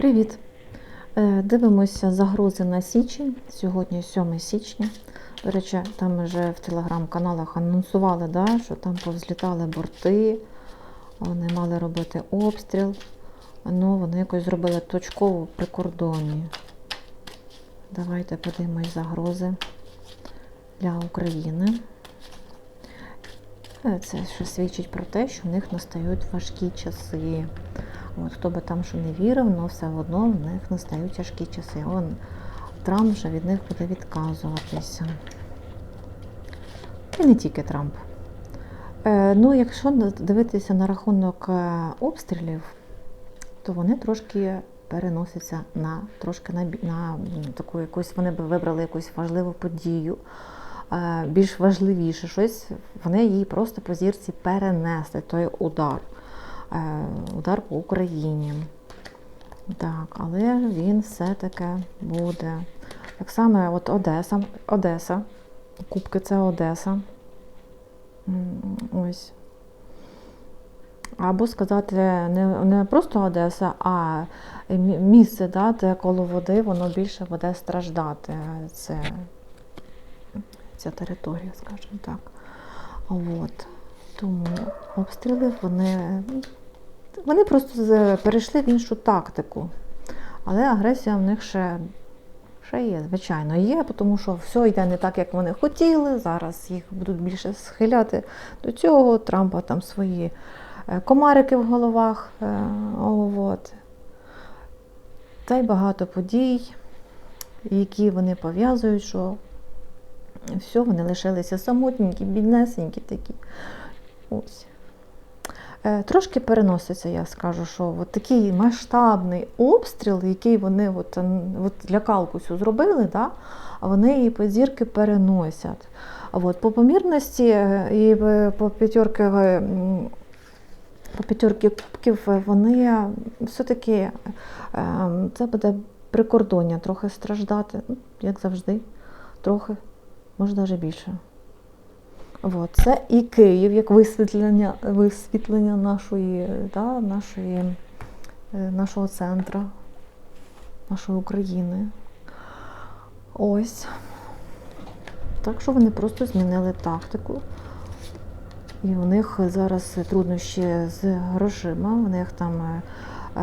Привіт! Е, Дивимося загрози на січень. Сьогодні 7 січня. До речі, там вже в телеграм-каналах анонсували, да, що там повзлітали борти, вони мали робити обстріл. Ну, вони якось зробили точково при кордоні. Давайте подивимось загрози для України. Е, Це що свідчить про те, що в них настають важкі часи. От, хто би там що не вірив, але все одно в них настають тяжкі часи. Он, Трамп вже від них буде відказуватися. І не тільки Трамп. Е, ну, якщо дивитися на рахунок е, обстрілів, то вони трошки переносяться на трошки на, на таку якусь, вони б вибрали якусь важливу подію, е, більш важливіше щось, вони її просто по зірці перенесли, той удар. Е, удар по Україні. Так, але він все-таки буде. Так само, от Одеса, Одеса. Кубки це Одеса. Ось. Або сказати, не, не просто Одеса, а місце, да, де коло води, воно більше буде страждати. Це ця територія, скажімо так. От. Тому обстріли вони, вони просто перейшли в іншу тактику. Але агресія в них ще, ще є, звичайно, є, тому що все йде не так, як вони хотіли. Зараз їх будуть більше схиляти до цього. Трампа там свої е, комарики в головах. е, От. Та й багато подій, які вони пов'язують, що все, вони лишилися самотненькі, біднесенькі такі. Ось. Е, Трошки переноситься, я скажу, що от такий масштабний обстріл, який вони от, от лякалку цю зробили, да, вони її по зірки переносять. От, по помірності е, і е, по п'ятерки, е, по п'ятерки кубків вони все-таки це буде прикордоння трохи страждати, ну, як завжди, трохи, може навіть більше. От, це і Київ як висвітлення, висвітлення нашої, да, нашої, е, нашого центру, нашої України. Ось. Так що вони просто змінили тактику. І у них зараз труднощі з грошима, у них там е,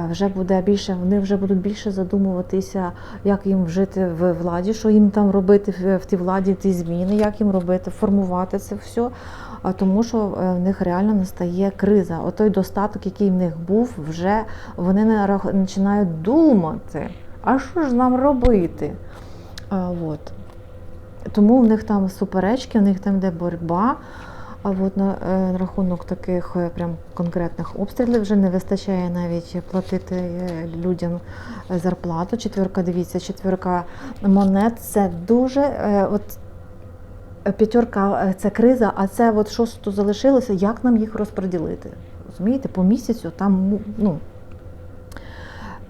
вже буде більше, вони вже будуть більше задумуватися, як їм жити в владі, що їм там робити в, тій владі, ті зміни, як їм робити, формувати це все. Тому що е, в них реально настає криза. Отой достаток, який в них був, вже вони не починають думати, а що ж нам робити? От. Тому в них там суперечки, в них там йде боротьба. А от на, е, рахунок таких е, прям конкретних обстрілів вже не вистачає навіть платити е, людям зарплату. Четверка, дивіться, четверка монет це дуже. От, п'ятерка це криза, а це от що тут залишилося, як нам їх розподілити? Розумієте, по місяцю там ну,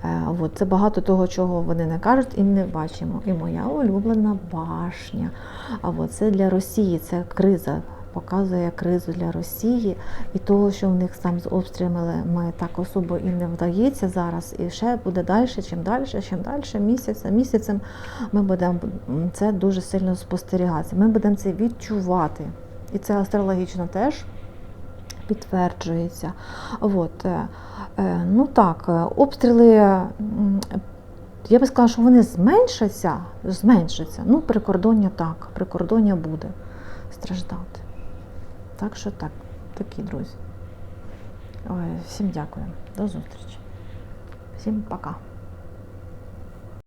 Е, От, це багато того, чого вони не кажуть і не бачимо. І моя улюблена башня. А от це для Росії, це криза. Показує кризу для Росії і того, що в них там з обстрілами так особо і не вдається зараз. І ще буде далі, чим далі, чим далі, місяць за місяцем ми будемо це дуже сильно спостерігатися. Ми будемо це відчувати. І це астрологічно теж підтверджується. От, е, е, ну так, е, обстріли, я би сказала, що вони зменшаться, зменшаться. Ну, прикордоння так, прикордоння буде страждати. Так що так, такі друзі. Ой, всім дякую. До зустрічі. Всім пока.